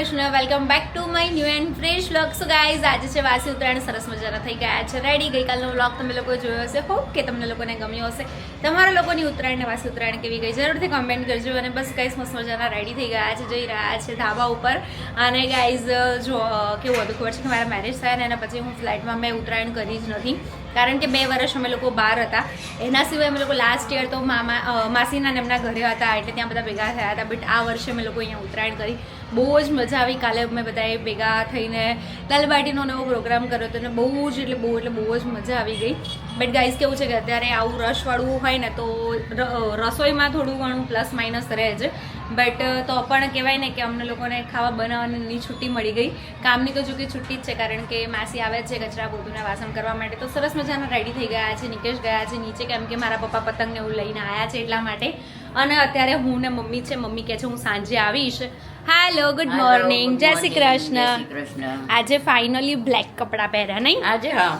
Krishna welcome back to my new and fresh vlog so guys આજે છે વાસી ઉત્તરાયણ, સરસ મજાના થઈ ગયા છે. રેડી ગઈકાલનો વ્લોગ તમે લોકો જોયો હશે. હોપ કે તમને લોકોને ગમ્યો હશે. તમારા લોકોની ઉત્તરાયણ ને વાસી ઉત્તરાયણ કેવી ગઈ? જરૂરથી કમેન્ટ કરજો અને બસ ગાઈઝ મસ્ત મજાના રેડી થઈ ગયા છે, જઈ રહ્યા છે ધાબા ઉપર. અને ગાઈઝ જો, કેવું હતું ખબર છે કે મારા મેરેજ થયા ને એના પછી હું ફ્લાઇટમાં મેં ઉત્તરાયણ કરી જ નથી. કારણ કે બે વર્ષ અમે લોકો બહાર હતા. એના સિવાય અમે લોકો લાસ્ટ યર તો મામા માસીના એમના ઘરે હતા એટલે ત્યાં બધા ભેગા થયા હતા. બટ આ વર્ષે અમે લોકો અહીંયા ઉત્તરાયણ કરી. બહુ જ મજા આવી. કાલે અમે બધાએ ભેગા થઈને દાલબાટીનો નવો પ્રોગ્રામ કર્યો હતો અને બહુ જ એટલે બહુ એટલે બહુ જ મજા આવી ગઈ. બટ ગાઈઝ કેવું છે કે અત્યારે આવું રશવાળું હોય ને તો રસોઈમાં થોડું ઘણું પ્લસ માઇનસ રહે છે બટ તો પણ કહેવાય ને કે અમને લોકોને ખાવા બનાવવાની છુટ્ટી મળી ગઈ. કામની તો જોકે છુટ્ટી જ છે, કારણ કે માસી આવે છે કચરા પોતુના વાસણ કરવા માટે. તો સરસ મજાના રેડી થઈ ગયા છે, નિકેશ ગયા છે, નીચે કેમ કે મારા પપ્પા પતંગને એવું લઈને આવ્યા છે એટલા માટે. અને અત્યારે હું ને મમ્મી છે, મમ્મી કહે છે, હું સાંજે આવીશ. હાલો ગુડ મોર્નિંગ જય શ્રી કૃષ્ણ કૃષ્ણ આજે ફાઇનલી બ્લેક કપડાં પહેર્યા નહીં? આજે હા.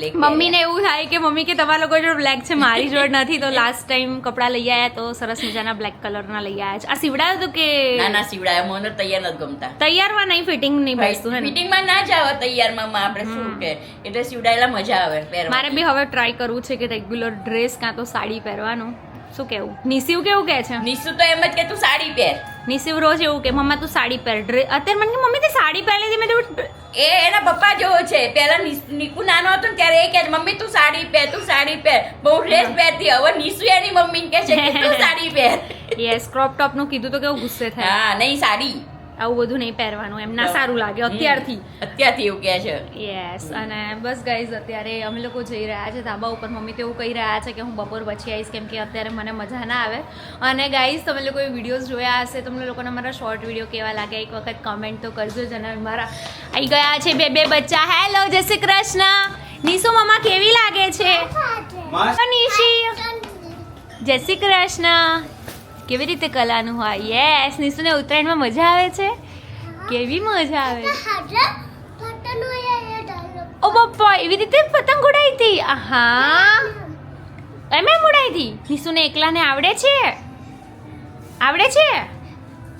મમ્મી મમ્મીને એવું થાય કે મમ્મી કે તમારા લોકો જોડે બ્લેક છે મારી જોડે નથી તો લાસ્ટ ટાઈમ કપડાં લઈ આવ્યા તો સરસ મજાના બ્લેક કલરના લઈ આવ્યા છે. આ સીવડાયું હતું કે? ના ના સીવડાયા. મને તૈયાર નથી ગમતા. તૈયારમાં નહીં ફિટિંગ નહીં બેસતું હે ને? ફિટિંગમાં ના જ આવે તૈયારમાં આપણે શું કે? એટલે સીવડાયેલા મજા આવે મારે બી હવે ટ્રાય કરવું છે કે રેગ્યુલર ડ્રેસ કાં તો સાડી પહેરવાનું. શું કેવું? નિશિવ કેવું કહે છે? નિશુ તો એમ જ કે તું સાડી પહેર. નિશિવ રોજ એવું કે મમ્મા તું સાડી પહેર. ડ્રેસ અત્યારે મને કે મમ્મી તે સાડી પહેરી હતી. મેં તો એ એના પપ્પા જેવો છે. પહેલા નિકુ નાનો હતો ને ત્યારે એ કહે મમ્મી તું સાડી પહેર તું સાડી પહેર. બહુ ડ્રેસ પહેરતી. હવે નિશુ એની મમ્મી કહે છે કે તું સાડી પહેર. યસ ક્રોપ ટોપનું કીધું તો કેવું ગુસ્સે થાય. હા નહીં સાડી. આવું બધું નહીં પહેરવાનું. એમ ના સારું લાગે અત્યારથી. અત્યારથી એવું કહે છે. યસ અને બસ ગાઈઝ અત્યારે અમે લોકો જઈ રહ્યા છે ધાબા ઉપર. મમ્મી તો એવું કહી રહ્યા છે કે હું બપોર પછી આવીશ કેમ કે અત્યારે મને મજા ના આવે. અને ગાઈઝ તમે લોકોએ વિડીયોઝ જોયા હશે તમને લોકોને મારા શોર્ટ વીડિયો કેવા લાગે એક વખત કમેન્ટ તો કરજો જ અને મારા આવી ગયા છે બે બે બચ્ચા. હેલો જય શ્રી કૃષ્ણ. નિશુ મમ્મા કેવી લાગે છે? નિશી. જય શ્રી કૃષ્ણ. કેવી રીતે કલાનું હોય? યસ નિશુને ઉત્તરાયણમાં મજા આવે છે? કેવી મજા આવે? છે ઓ પપ્પા એવી રીતે પતંગ ઉડાઈ હતી? હા એમ એમ ઉડાઈ હતી? નિશુને એકલાને આવડે છે? આવડે છે?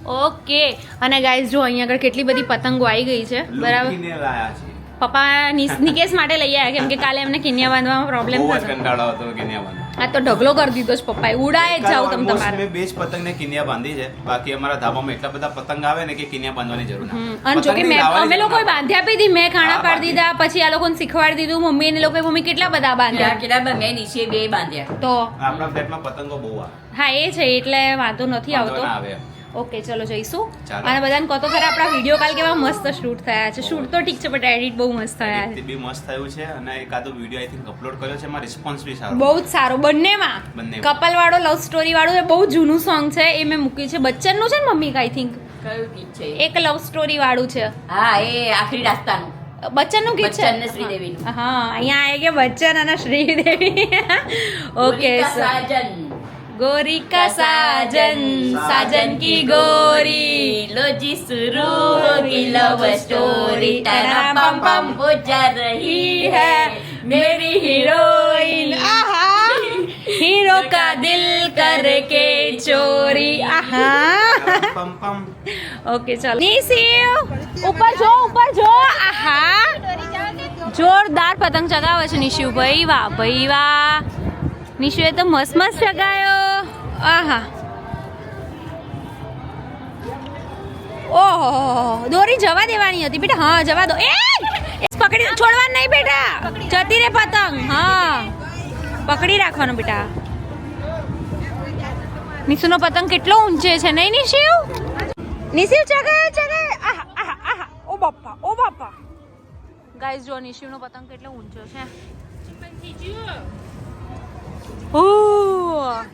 ઓકે. અને ગાઈઝ જો અહીંયા આગળ કેટલી બધી પતંગો આવી ગઈ છે. બરાબર? લૂંટીને લાયા છે. પપ્પા નિસ- નિકેશ માટે લઈ આવ્યા કેમ કે કાલે એમને કિન્યા બાંધવામાં પ્રોબ્લેમ થશે થતો. કંટાળો હતો કિન્યા બાંધવાનો. આ તો ઢગલો કરી દીધો છે પપ્પાએ. ઉડાય જ જાવ તમે તમારે. મેં બે જ પતંગને કિનિયા બાંધી છે. બાકી અમારા ધાબામાં એટલા બધા પતંગ આવે ને કે કિનિયા બાંધવાની જરૂર ના અને જો કે મેં અમે લોકોએ બાંધ્યા આપી હતી મેં ખાણા પાડી દીધા પછી આ લોકોને શીખવાડી દીધું મમ્મી ને લોકોએ મમ્મી કેટલા બધા બાંધ્યા? કેટલા બધા મેં નીચે બે બાંધ્યા. તો આપણા ફ્લેટમાં પતંગો બહુ આવે. હા એ છે એટલે વાંધો નથી આવતો. આવે. ઓકે ચલો જઈશું. અને બધાને કહો તો ખરા આપણા વીડિયો કાલ કેવા મસ્ત શૂટ થયા છે. શૂટ તો ઠીક છે બટ એડિટ બહુ મસ્ત થયા છે. બી મસ્ત થયું છે અને એકાદો વીડિયો આઈ થિંક અપલોડ કર્યો છે. એમાં રિસ્પોન્સ બી સારો. બહુ જ સારો. બંનેમાં. કપલ વાળો લવ સ્ટોરી વાળો એ બહુ જૂનું સોંગ છે. એ મેં મૂક્યું છે. બચ્ચનનું છે ને મમ્મી આઈ થિંક કયું ગીત છે એક લવ સ્ટોરી વાળું છે. હા એ આખરી રાસ્તાનું બચ્ચનનું ગીત છે? અને શ્રીદેવી હા અહીંયા આવી કે બચ્ચન અને શ્રીદેવી. ઓકે સાજન. गोरी का साजन साजन की गोरी लो जी शुरू होगी लव स्टोरी तारा पम पम हो जा रही है मेरी हीरोइन आहा हीरो का दिल करके चोरी आहा પમ પમ ओके चलो निशिव ऊपर जो ऊपर जो आहा જોરદાર પતંગ ચગાવે છે નિશિવ ભાઈ વાહ ભાઈ વાહ નિશિવે તો મસ્ત મસ્ત ચગાયો આહા. ઓહો દોરી જવા દેવાની હતી બેટા. હા, જવા દો. એ! પકડી, છોડવાનું નહીં બેટા. જતી રે પતંગ. હા. પકડી રાખવાનું બેટા. નિશુનો પતંગ કેટલો ઊંચે છે, નહીં નિશિવ નિશિવ ચગાય ચગાય આહા આહા આહા. ઓ બાપા ઓ બાપા. ગાઈસ જો નિશિવનો પતંગ કેટલો ઊંચો છે.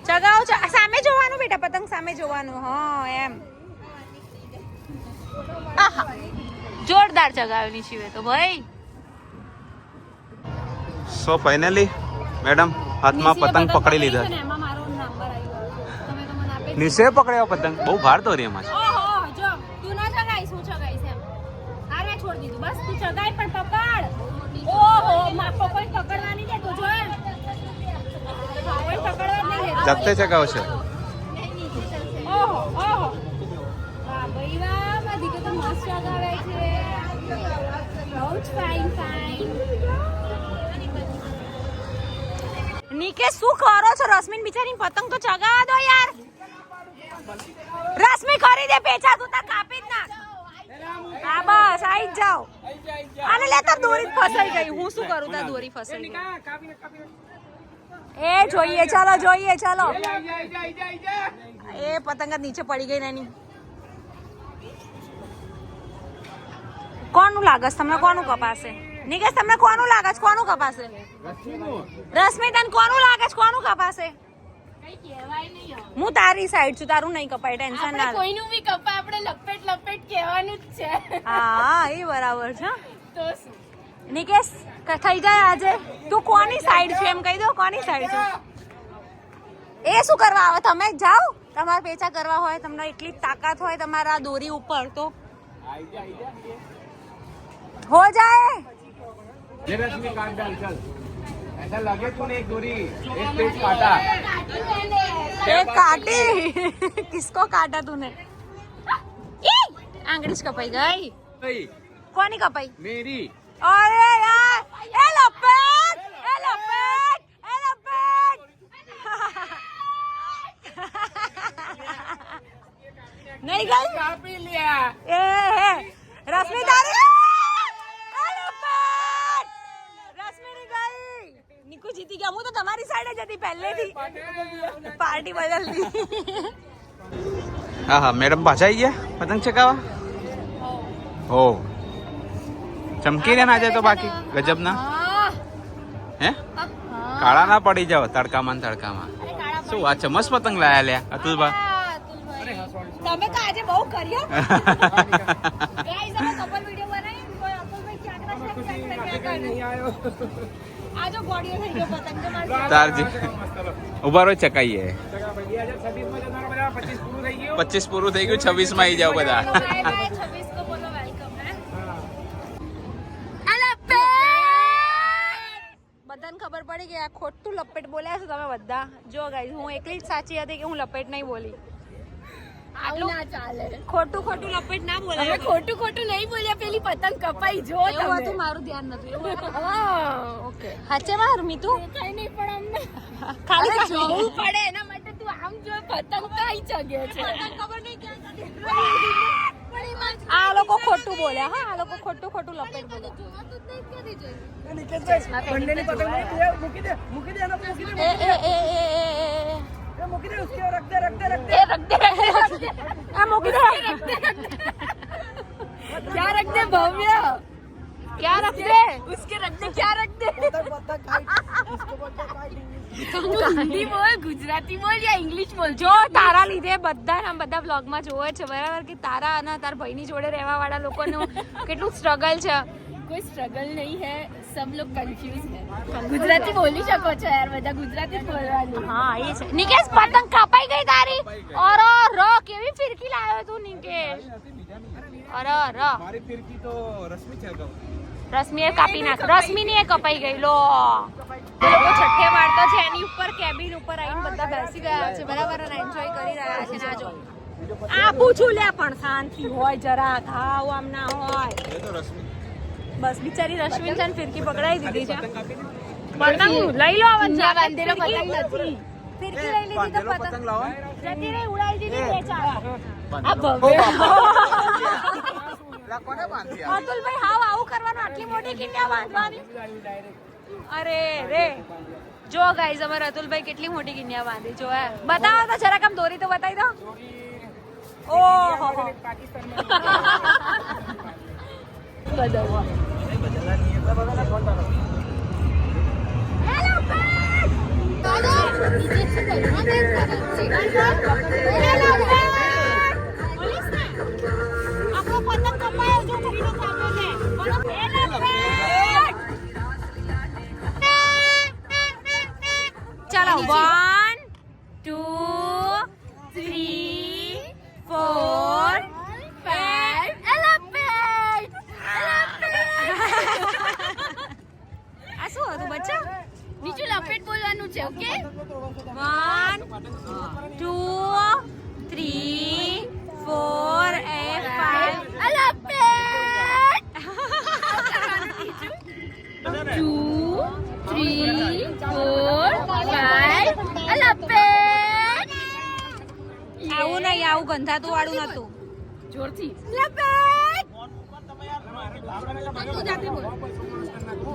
ચગાવો સામે જોવાનું બેટા પતંગ સામે જોવાનું. હા એમ. જોરદાર ચગાવ્યો નિશિવે તો ભાઈ. સો ફાઇનલી મેડમ હાથમાં પતંગ પકડી લીધા. એમાં મારો નંબર આવ્યો. તમે તો મને આપે નિશે પકડ્યો પતંગ. બહુ ભાર તો રહી એમાં. છોડી દીધું. બસ તું ચગાઈ પણ પકડ. ઓહો માપો કોઈ જાતે ચગાવશે નીકે શું કરો છો? રશ્મિન બિચારી પતંગ તો ચગાવા દો યાર. રશ્મિ કરી દે પેચા તું તાર કાપી જ નાખ. હા, બસ, આઈ જાવ આને લેતા દોરી ફસાઈ ગઈ. હું શું કરું? તાર દોરી ફસાઈ ગઈ. એ જોઈએ ચાલો જોઈએ ચાલો. એ પતંગ નીચે પડી ગઈ એની કોનું લાગે છે તમને કોનું કપાશે? નિકેશ તમને કોનું લાગે છે કોનું કપાશે? રશ્મિ તને કોનું લાગે છે કોનું કપાશે? હું તારી સાઈડ છું તારું નહીં કપાય ટેન્શન ના લે. કોઈનું બી કપાય આપણે લપેટ લપેટ કહેવાનું જ છે. હા એ બરાબર છે તો શું? નિકેશ થઈ જાય આજે? તું કોની સાઈડ છે? એમ કહી દો કોની સાઈડ છે? એ શું કરવા આવે? તમે જાઓ. તમારે પેચા કરવા હોય તમને એટલી તાકાત હોય તમારા દોરી ઉપર તો. હો જાય. ऐसा लगे तूने एक दूरी एक पेज काटा एक काटी किसको काटा तूने आंगड़ी અરે યાર એ લપેટ એ લપેટ એ લપેટ નહીં ગઈ કાપી લ્યા એ હે રશ્મિ તારી એ લપેટ રશ્મિ ની ગઈ નિકુ જીતી ગયા. હું તો તમારી સાઈડ જ હતી પહેલેથી. પાર્ટી બદલતી. હા હા. મેડમ પાછા આવી ગયા? પતંગ ચકાવા હો. ચમકી રહ્યા આજે તો બાકી? ગજબના? હે. કાળા ના પડી જાવ તડકામાં તડકામાં. શું આ ચમસ પતંગ લાયા લ્યા અતુલભા? તમે અતુલભાઈ ક્યાંકના તારજી. ઊભા રહો ચકાઈએ. 25 પૂરું થઈ ગયું. 26 માં આવી જાવ બધા. આ ખોટું લપેટ બોલ્યા છો તમે બધા? જો ગાઈસ હું એકલી જ સાચી હતી કે હું લપેટ નહીં બોલી? આવું ના ચાલે. ખોટું ખોટું લપેટ ના અમે બોલાય ખોટું ખોટું નહીં બોલ્યા પેલી પતંગ કપાઈ જો એવું હતું મારું ધ્યાન નતું હતું. ઓકે. હાચે માર મીતુ? કઈ નહીં પણ અમને ખાલી જોવું પડે એના માટે તું આમ જો પતંગ કઈ જગ્યા છે? આ લોકો ખોટું બોલ્યા હા આ લોકો ખોટું ખોટું લપેટ બોલ્યા બંનેની પતંગ મૂકી દે મૂકી દે મૂકી દે એના પર મૂકી દે એ એ એ એ એ એ એ મૂકી દે उसके रख दे रख दे रख दे એ રખ દે રખ દે આ મૂકી દે ક્યાં રખ દે ભવ્ય ક્યાં રખ દે उसके रख दे क्या रख दे હિન્દી બોલ ગુજરાતી બોલ યા ઇંગ્લિશ બોલ? જો તારા લીધે બધા આમ બધા વ્લોગમાં જોવે છે બરાબર? કે તારા અને તાર ભાઈની જોડે રહેવા વાળા લોકોનું કેટલું સ્ટ્રગલ છે. કોઈ સ્ટ્રગલ નહીં હે સબ લોગ કન્ફ્યુઝ હે. ગુજરાતી બોલી શકો છો યાર બધા ગુજરાતી બોલવાનું. હા એ છે. નિકેશ પતંગ કપાઈ ગઈ તારી? ઓરો રો કેવી ફિરકી લાવ્યો તું નિકેશ? ઓરો રો. મારી ફિરકી તો રશ્મિ છે રશ્મિએ કાપી નાખ. રશ્મિની એ કપાઈ ગઈ લો. તો છે એની ઉપર કેબિન ઉપર આવીને બધા બેસી ગયા છે. બરાબર અને એન્જોય કરી રહ્યા છે. ના જો. આ પૂછું લે પણ શાંતિ હોય જરા ખાવ આમ ના હોય. બસ બિચારી રશ્મિન છે ને ફિરકી પકડાઈ દીધી છે. પતંગ લઈ લો હવે જાતે બાંધેલો પતંગ નથી. ફિરકી લઈ લીધી તો પતંગ જતી રહી ઉડાઈ દીધી વેચાવા આ ભવ્ય. અતુલભાઈ હાવ આવું કરવાનું આટલી મોટી કિન્યા બાંધવાની? અરે રે જો ગાઈઝ અમારે અતુલભાઈ કેટલી મોટી કિન્યા બાંધી જો હે બતાવો તો જરાક આમ દોરી તો બતાવી દો ઓહો આપણો ચાલો one two three four five આ શું હતું બચ્ચા? નીચું લપેટ બોલવાનું છે okay? One two three four એ ફાઈવ લપેટ ટુ થ્રી ફોર આવું ગંધાતું વાળું નતું જોરથી.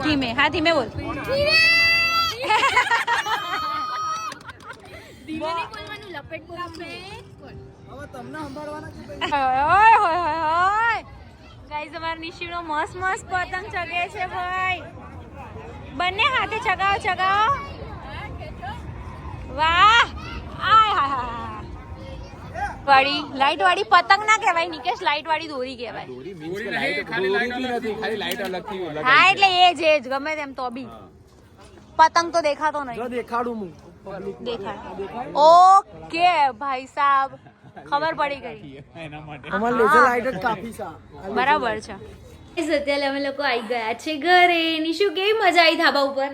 ધીમે હા ધીમે બોલ. નિશીનો મસ્ત મસ્ત પતંગ ચગે છે ભાઈ. બંને હાથે ચગાવો ચગાવો. વાહ. આ હા હાય. વાળી લાઈટ વાળી પતંગ ના કહેવાય નિકેશ લાઈટ વાળી દોરી કહેવાય હા એટલે એ જ એ જ ગમે તેમ તો બી. પતંગ તો દેખાતો નહીં. દેખાડું હું. દેખાય. ઓકે ભાઈ સાહેબ ખબર પડી ગઈ. એના માટે. અમારે લાઈટ કાફી છે. બરાબર છે. અત્યારે અમે લોકો આવી ગયા છે ઘરે. નિશુ કેવી મજા આવી ધાબા ઉપર?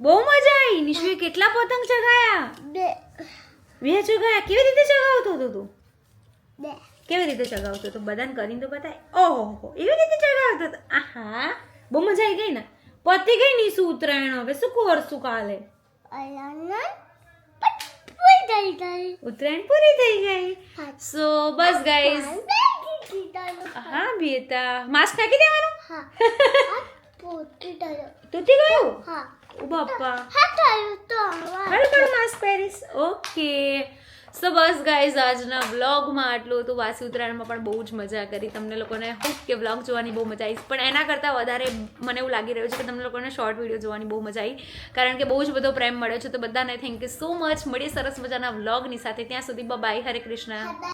બહુ મજા આવી નિશુએ કેટલા પતંગ ચગાયા? બે ચગાયા કેવી રીતે ચગાવતો હતો તું? કેવી રીતે ચગાવતો હતો? બધાને કરીને તો બતાય. ઓહો હો એવી રીતે ચગાવતો હતો? આહા. બહુ મજા આવી ગઈ ને? પતી ગઈ નિશુ ઉત્તરાયણ હવે? શું કરશું કાલે? ઉત્તરાયણ પૂરી થઈ ગઈ. સો બસ ગાઈઝ હા બેટા. માસ્ક નાખી દેવાનું? તૂટી ગયું? ઓ બાપા હવે પણ માસ્ક પહેરીશ. ઓકે સો બસ ગાઈઝ આજના વ્લોગમાં આટલું હતું. વાસી ઉત્તરાયણમાં પણ બહુ જ મજા કરી. તમને લોકોને હોપ કે વ્લોગ જોવાની બહુ મજા આવી પણ એના કરતાં વધારે મને એવું લાગી રહ્યું છે કે તમને લોકોને શોર્ટ વીડિયો જોવાની બહુ મજા આવી. કારણ કે બહુ જ બધો પ્રેમ મળ્યો છે. તો બધાને થેન્ક યુ સો મચ મળીએ સરસ મજાના વ્લોગની સાથે. ત્યાં સુધી બાય હરે કૃષ્ણ